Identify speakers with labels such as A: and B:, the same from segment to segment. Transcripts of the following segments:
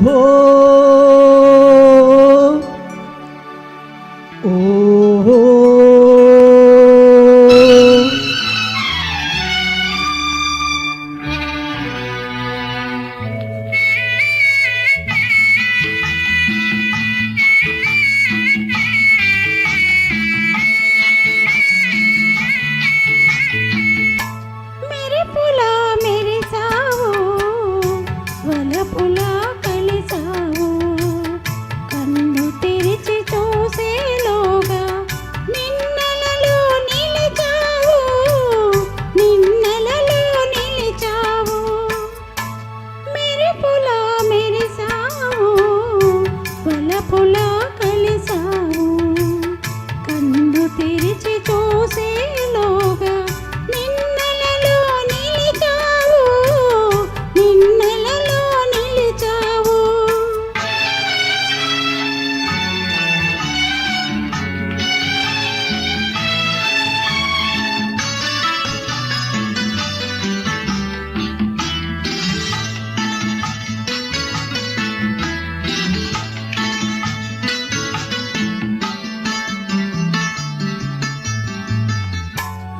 A: মোহ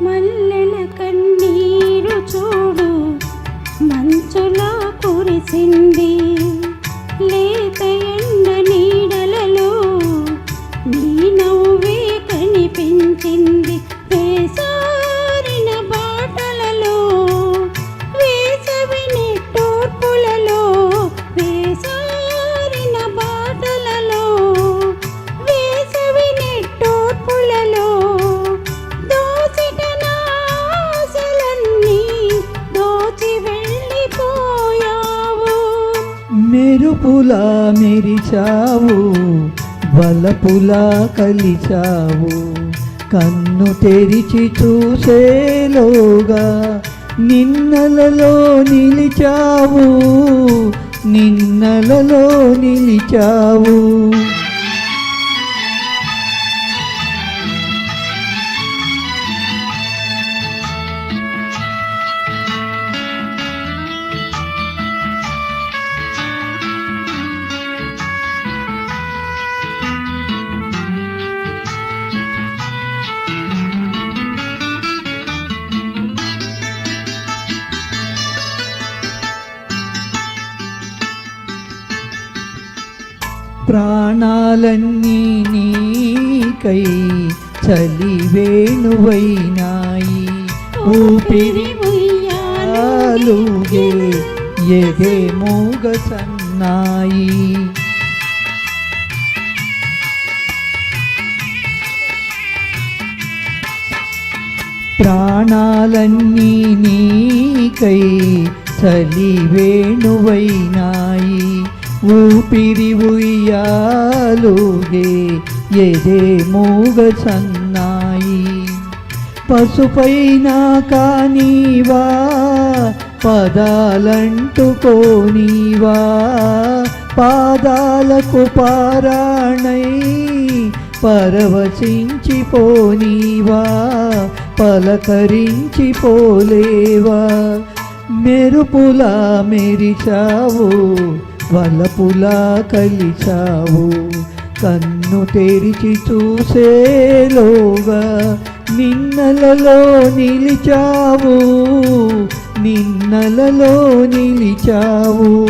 A: మల్లెల కన్నీరు చూడు మంచులో కురిసింది.
B: మెరుపులా మెరిచావు బలపులా కలిచావు. కన్ను తెరిచి చూసేలోగా నిన్నలలో నిలిచావు నిన్నలలో నిలిచావు. ప్రాణాలన్నీ నీకై చలివేణువైనాయి. ఊపిరి ఆలుగే ఎదే మూగ సన్నాయి ప్రాణాలన్నీ నీకై చలివేణువైనాయి. ఊపిరి ఉయ్యాలుగే ఎదే మూగ సన్నాయి. పసుపైనా కానీవా పదాలంటుకోనీవా పాదాలకు పారాణై పరవశించిపోనీవా పలకరించిపోలేవా మెరుపులా మెరిచావు వలపులా కలిచావు. కన్ను తెరిచి చూసేలోగా నిన్నలలో నిలిచావు. నిన్నలలో నిలిచావు.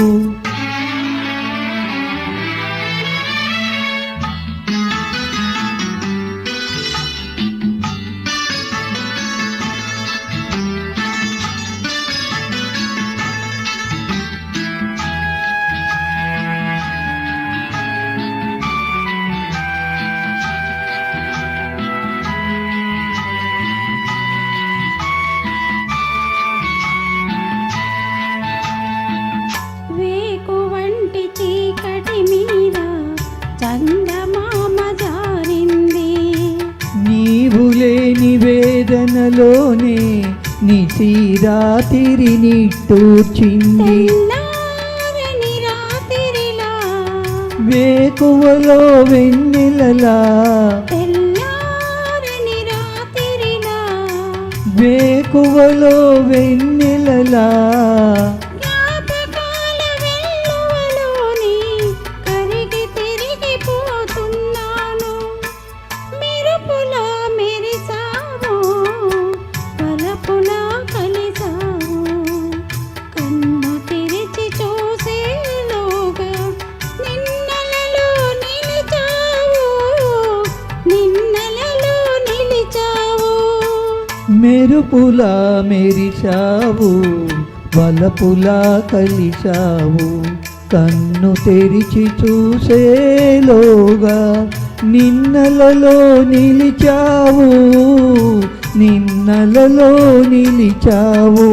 B: వేదనలోనే నిశీరాతిరి నిట్టూర్చింది.
A: తెల్లారని రాత్రిలా
B: వేకువలో వెన్నెలలా వేకువలో వెన్నెలలా మెరుపులా మెరిచావు వలపులా కలిశావు. కన్ను తెరిచి చూసేలోగా నిన్నలలో నిలిచావు నిన్నలలో నిలిచావు.